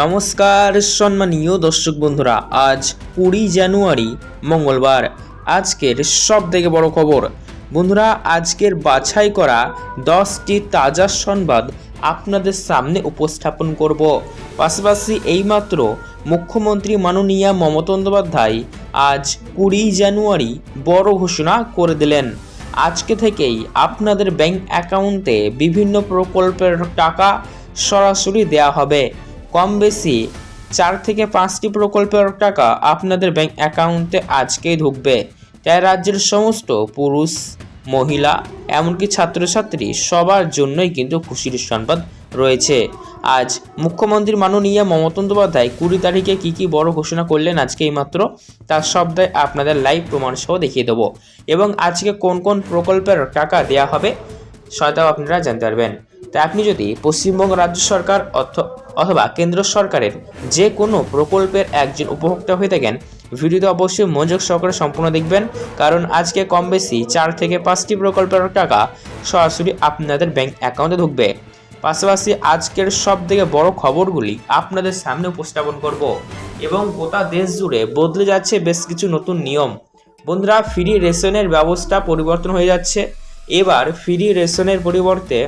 নমস্কার সম্মানীয় দর্শক বন্ধুরা, আজ কুড়ি জানুয়ারি, মঙ্গলবার। আজকের সব থেকে বড় খবর, বন্ধুরা আজকের বাছাই করা দশটি তাজা সংবাদ আপনাদের সামনে উপস্থাপন করব। পাশাপাশি এইমাত্র মুখ্যমন্ত্রী মাননীয়া মমতা বন্দ্যোপাধ্যায় আজ কুড়ি জানুয়ারি বড় ঘোষণা করে দিলেন। আজকে থেকেই আপনাদের ব্যাংক অ্যাকাউন্টে বিভিন্ন প্রকল্পের টাকা সরাসরি দেওয়া হবে। কম বেশি চার থেকে পাঁচটি প্রকল্পের টাকা আপনাদের ব্যাংক অ্যাকাউন্টে আজকেই ঢুকবে। তাই রাজ্যের সমস্ত পুরুষ, মহিলা, এমনকি ছাত্রছাত্রী সবার জন্যই কিন্তু খুশির সংবাদ রয়েছে। আজ মুখ্যমন্ত্রী মাননীয় মমতা বন্দ্যোপাধ্যায় কুড়ি তারিখে কী কী বড় ঘোষণা করলেন আজকে এইমাত্র তার সবটাই আপনাদের লাইভ প্রমাণ সহ দেখিয়ে দেবো। এবং আজকে কোন কোন প্রকল্পের টাকা দেওয়া হবে, সেটাও আপনারা জানতে পারবেন। তাই আপনি যদি পশ্চিমবঙ্গ রাজ্য সরকার অথ- অথবা কেন্দ্র সরকারের যে কোনো প্রকল্পের একজন উপভোক্তা হয়ে থাকেন, ভিডিওতে অবশ্যই মনোযোগ সহকারে সম্পূর্ণ দেখবেন, কারণ আজকে কম বেশি চার থেকে পাঁচটি প্রকল্পের টাকা সরাসরি আপনাদের ব্যাংক অ্যাকাউন্টে ঢুকবে। পাশাপাশি আজকের সব থেকে বড় খবরগুলি আপনাদের সামনে উপস্থাপন করব এবং গোটা দেশ জুড়ে বদলে যাচ্ছে বেশ কিছু নতুন নিয়ম। বন্ধুরা ফ্রি রেশনের ব্যবস্থা পরিবর্তন হয়ে যাচ্ছে। এবার ফ্রি রেশনের পরিবর্তে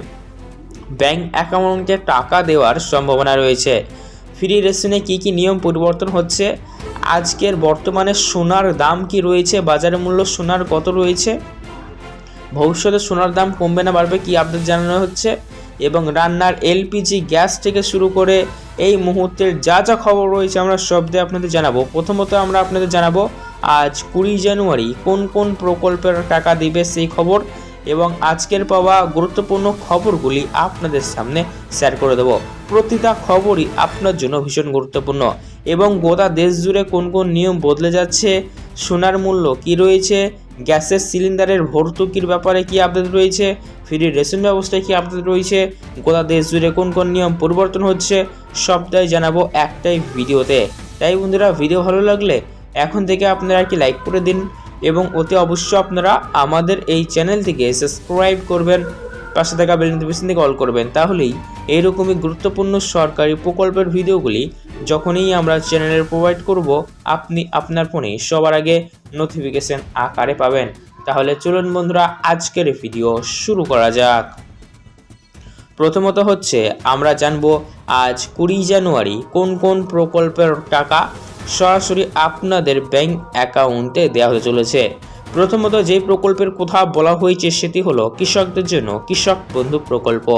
ব্যাংক অ্যাকাউন্টে টাকা দেওয়ার সম্ভাবনা রয়েছে। ফ্রি রেশনে কী কী নিয়ম পরিবর্তন হচ্ছে? আজকের বর্তমানে সোনার দাম কি রয়েছে? বাজার মূল্য সোনার কত রয়েছে? ভবিষ্যতে সোনার দাম কমবে না বাড়বে কি আপডেট জানানো হচ্ছে? এবং রান্নার এলপিজি গ্যাস থেকে শুরু করে এই মুহূর্তের যা যা খবর রয়েছে আমরা সব দিয়ে আপনাদের জানাব। প্রথমত আমরা আপনাদের জানাব, আজ কুড়ি জানুয়ারি কোন কোন প্রকল্পের টাকা দিবে সেই খবর? এবং আজকের পাওয়া গুরুত্বপূর্ণ খবরগুলি আপনাদের সামনে শেয়ার করে দেবো। প্রতিটা খবরই আপনার জন্য ভীষণ গুরুত্বপূর্ণ। এবং গোটা দেশ জুড়ে কোন কোন নিয়ম বদলে যাচ্ছে, সোনার মূল্য কি রয়েছে, গ্যাসের সিলিন্ডারের ভর্তুকির ব্যাপারে কি আপডেট রয়েছে ফ্রি রেশন ব্যবস্থায় কি আপডেট রয়েছে, গোটা দেশ জুড়ে কোন কোন নিয়ম পরিবর্তন হচ্ছে, সবটাই জানাব একটাই ভিডিওতে। তাই বন্ধুরা, ভিডিও ভালো লাগলে এখন থেকে আপনারা কি লাইক করে দিন এবং অতি অবশ্য আপনারা আমাদের এই চ্যানেলটিকে সাবস্ক্রাইব করবেন, পাশে থাকা বেল নোটিফিকেশন থেকে অল করবেন। তাহলেই এইরকমই গুরুত্বপূর্ণ সরকারি প্রকল্পের ভিডিওগুলি যখনই আমরা চ্যানেলে প্রোভাইড করব, আপনি আপনার ফোনে সবার আগে নোটিফিকেশন আকারে পাবেন। তাহলে চলুন বন্ধুরা, আজকের ভিডিও শুরু করা যাক। প্রথমত হচ্ছে, আমরা জানব আজ কুড়ি জানুয়ারি কোন কোন প্রকল্পের টাকা সরাসরি আপনাদের ব্যাংক অ্যাকাউন্টে দেওয়া হতে চলেছে। প্রথমত যে প্রকল্পের কথা বলা হয়েছে সেটি হলো কৃষকদের জন্য কৃষক বন্ধু প্রকল্প।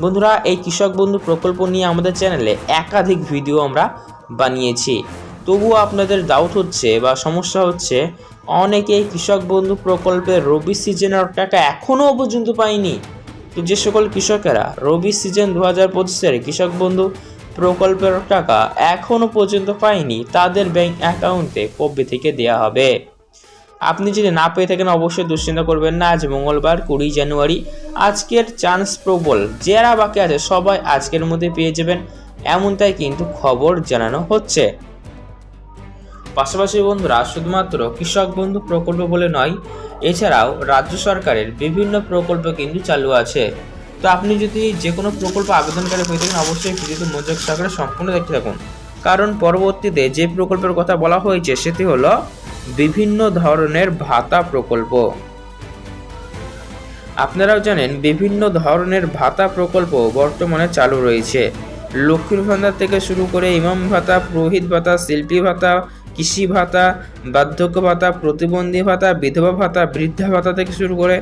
বন্ধুরা, এই কৃষক বন্ধু প্রকল্প নিয়ে আমাদের চ্যানেলে একাধিক ভিডিও আমরা বানিয়েছি। তবুও আপনাদের ডাউট হচ্ছে বা সমস্যা হচ্ছে অনেকেই কৃষক বন্ধু প্রকল্পের রবি সিজনের টাকা এখনও পর্যন্ত পায়নি। তো যে সকল কৃষকেরা রবি সিজন দু হাজার পঁচিশের কৃষক বন্ধু প্রকল্পের টাকা এখনও পর্যন্ত পায়নি, তাদের ব্যাংক অ্যাকাউন্টে কবে থেকে দেওয়া হবে। আপনি যদি না পেয়ে থাকেন, অবশ্যই দুশ্চিন্তা করবেন না। আজ মঙ্গলবার, কুড়ি জানুয়ারি, আজকের চান্স প্রবল। যারা বাকি আছে, সবাই আজকের মধ্যে পেয়ে যাবেন। এমনটাই কিন্তু খবর জানানো হচ্ছে। পাশাপাশি বন্ধুরা, শুধুমাত্র কৃষক বন্ধু প্রকল্প বলে নয়, এছাড়াও রাজ্য সরকারের বিভিন্ন প্রকল্প কিন্তু চালু আছে। তো আপনি যদি যে কোনো প্রকল্প আবেদনকারী হয়ে থাকেন, অবশ্যই ভিডিওতে মনোযোগ সহকারে সম্পূর্ণ দেখতে থাকুন। কারণ পরবর্তীতে যে প্রকল্পের কথা বলা হয়েছে, সেটি হলো বিভিন্ন ধরনের ভাতা প্রকল্প। আপনারাও জানেন, বিভিন্ন ধরনের ভাতা প্রকল্প বর্তমানে চালু রয়েছে। লক্ষ্মীর ভান্ডার থেকে শুরু করে ইমাম ভাতা, পুরোহিত ভাতা, শিল্পী ভাতা কৃষি ভাতা বার্ধক্য ভাতা প্রতিবন্ধী ভাতা বিধবা ভাতা বৃদ্ধা ভাতা থেকে শুরু করে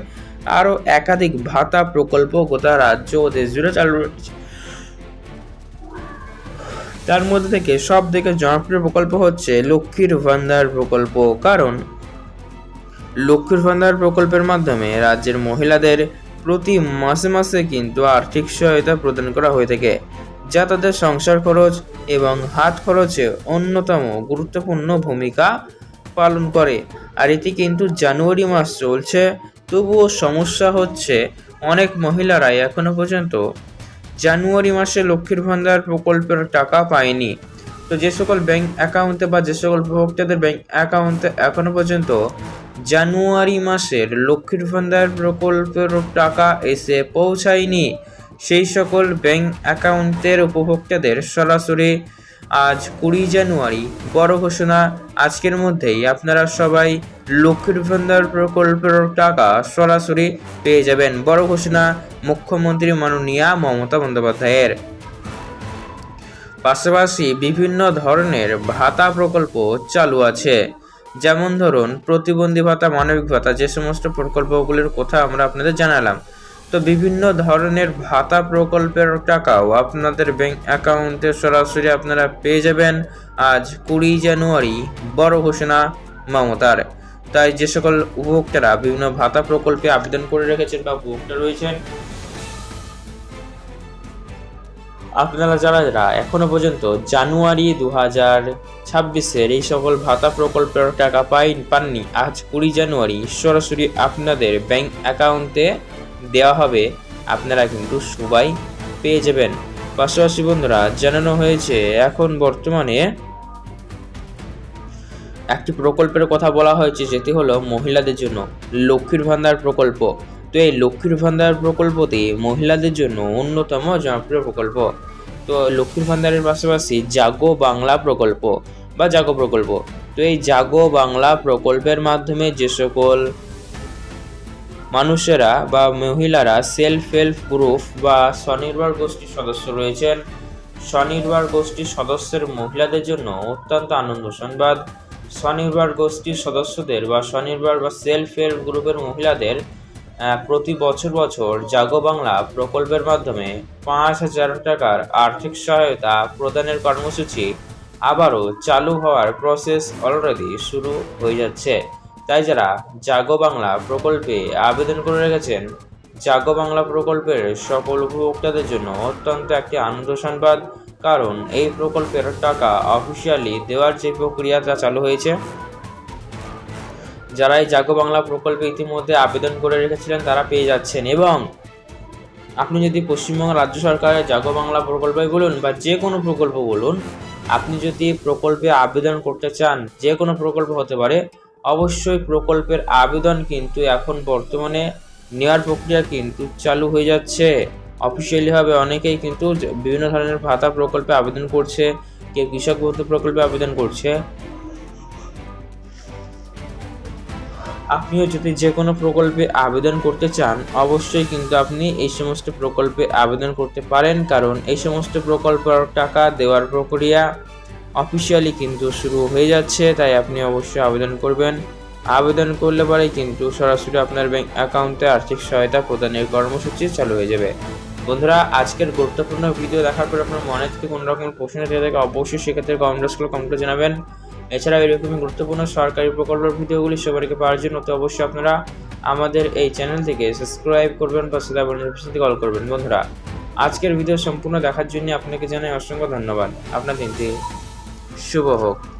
আরও একাধিক ভাতা প্রকল্প গোটা রাজ্য ও দেশ জুড়ে চালু রয়েছে। তার মধ্যে থেকে সব থেকে জনপ্রিয় প্রকল্প হচ্ছে লক্ষ্মীর ভান্ডার প্রকল্প। কারণ লক্ষ্মীর ভান্ডার প্রকল্পের মাধ্যমে রাজ্যের মহিলাদের প্রতি মাসে মাসে কিন্তু আর্থিক সহায়তা প্রদান করা হয়ে থাকে, যা তাদের সংসার খরচ এবং হাত খরচে অন্যতম গুরুত্বপূর্ণ ভূমিকা পালন করে। আর এটি কিন্তু জানুয়ারি মাস চলছে, তবুও সমস্যা হচ্ছে অনেক মহিলারাই এখনও পর্যন্ত জানুয়ারি মাসে লক্ষ্মীর ভান্ডার প্রকল্পের টাকা পায়নি। তো যে সকল ব্যাংক অ্যাকাউন্টে বা যে সকল উপভোক্তাদের ব্যাংক অ্যাকাউন্টে এখনও পর্যন্ত জানুয়ারি মাসের লক্ষ্মীর ভান্ডার প্রকল্পের টাকা এসে পৌঁছায়নি। সেই সকল ব্যাংক অ্যাকাউন্টের উপভোক্তাদের সরাসরি আজ কুড়ি জানুয়ারি বড় ঘোষণা। আজকের মধ্যেই আপনারা সবাই লক্ষ্মীর ভান্ডার প্রকল্পের টাকা সরাসরি পেয়ে যাবেন। বড় ঘোষণা, মুখ্যমন্ত্রী মাননীয়া মমতা বন্দ্যোপাধ্যায়ের। পাশাপাশি বিভিন্ন ধরনের ভাতা প্রকল্প চালু আছে। যেমন ধরুন, প্রতিবন্ধী ভাতা, মানবিক ভাতা, যে সমস্ত প্রকল্পগুলির কথা আমরা আপনাদের জানালাম। তো বিভিন্ন ধরনের ভাতা প্রকল্পের টাকাও আপনাদের ব্যাংক অ্যাকাউন্টে সরাসরি আপনারা পেয়ে যাবেন। আজ কুড়ি জানুয়ারি, বড় ঘোষণা মমতার। তাই যে সকল উপভোক্তারা বিভিন্ন ভাতা প্রকল্পে আবেদন করে রেখেছেন বা উপভোক্তা রয়েছেন, আপনারা যারা যারা এখনও পর্যন্ত জানুয়ারি দু হাজার ছাব্বিশের এই সকল ভাতা প্রকল্পের টাকা পাই পাননি, আজ কুড়ি জানুয়ারি সরাসরি আপনাদের ব্যাংক অ্যাকাউন্টে দেওয়া হবে, আপনারা কিন্তু সবাই পেয়ে যাবেন। পাশাপাশি বন্ধুরা, জানানো হয়েছে, এখন বর্তমানে একটি প্রকল্পের কথা বলা হয়েছে, যেটি হলো মহিলাদের জন্য লক্ষ্মীর ভান্ডার প্রকল্প। তো এই লক্ষ্মীর ভান্ডার প্রকল্পটি মহিলাদের জন্য অন্যতম জনপ্রিয় প্রকল্প। তো লক্ষ্মীর ভান্ডারের পাশাপাশি জাগো বাংলা প্রকল্প বা জাগো প্রকল্প। তো এই জাগো বাংলা প্রকল্পের মাধ্যমে যে সকল মানুষেরা বা মহিলারা সেলফ হেল্প গ্রুপ বা স্বনির্ভর গোষ্ঠীর সদস্য রয়েছেন। স্বনির্ভর গোষ্ঠীর সদস্যের মহিলাদের জন্য অত্যন্ত আনন্দ সংবাদ স্বনির্ভর গোষ্ঠীর সদস্যদের বা স্বনির্ভর বা সেলফ হেল্প গ্রুপের মহিলাদের প্রতি বছর বছর জাগো বাংলা প্রকল্পের মাধ্যমে পাঁচ হাজার টাকার আর্থিক সহায়তা প্রদানের কর্মসূচি আবারও চালু হওয়ার প্রসেস অলরেডি শুরু হয়ে যাচ্ছে। তাই যারা জাগো বাংলা প্রকল্পে আবেদন করে রেখেছেন, জাগো বাংলা প্রকল্পের সকল উপভোক্তাদের জন্য অত্যন্ত একটি আনন্দ সংবাদ কারণ এই প্রকল্পের টাকা অফিসিয়ালি দেওয়ার যে প্রক্রিয়া তা চালু হয়েছে। যারা এই জাগো বাংলা প্রকল্পে ইতিমধ্যে আবেদন করে রেখেছিলেন, তারা পেয়ে যাচ্ছেন এবং আপনি যদি পশ্চিমবঙ্গ রাজ্য সরকারের জাগো বাংলা প্রকল্পে বলুন বা যে কোনো প্রকল্প বলুন, আপনি যদি প্রকল্পে আবেদন করতে চান, যে কোনো প্রকল্প হতে পারে অবশ্যই প্রকল্পের আবেদন কিন্তু এখন বর্তমানে নেওয়ার প্রক্রিয়া কিন্তু চালু হয়ে যাচ্ছে। অফিসিয়ালিভাবে অনেকেই কিন্তু বিভিন্ন ধরনের ভাতা প্রকল্পে আবেদন করছে কেউ কৃষক বন্ধু প্রকল্পে আবেদন করছে। আপনিও যদি যে কোনো প্রকল্পে আবেদন করতে চান, অবশ্যই কিন্তু আপনি এই সমস্ত প্রকল্পে আবেদন করতে পারেন, কারণ এই সমস্ত প্রকল্পের টাকা দেওয়ার প্রক্রিয়া অফিসিয়ালি কিন্তু শুরু হয়ে যাচ্ছে, তাই আপনি অবশ্যই আবেদন করবেন। আবেদন করলে পরেই কিন্তু সরাসরি আপনার ব্যাংক অ্যাকাউন্টে আর্থিক সহায়তা প্রদানের কর্মসূচি চালু হয়ে যাবে। বন্ধুরা, আজকের গুরুত্বপূর্ণ ভিডিও দেখার পর আপনার মনে থেকে কোনো রকম প্রশ্ন থেকে থাকে, অবশ্যই সেক্ষেত্রে কমেন্ট করে কমেন্টে জানাবেন। এছাড়াও এরকমই গুরুত্বপূর্ণ সরকারি প্রকল্পের ভিডিওগুলি সবাইকে পাওয়ার জন্য তো অবশ্যই আপনারা আমাদের এই চ্যানেল থেকে সাবস্ক্রাইব করবেন বা সেটা কল করবেন। বন্ধুরা, আজকের ভিডিও সম্পূর্ণ দেখার জন্য আপনাকে জানাই অসংখ্য ধন্যবাদ। আপনার দিনটি শুভ হোক।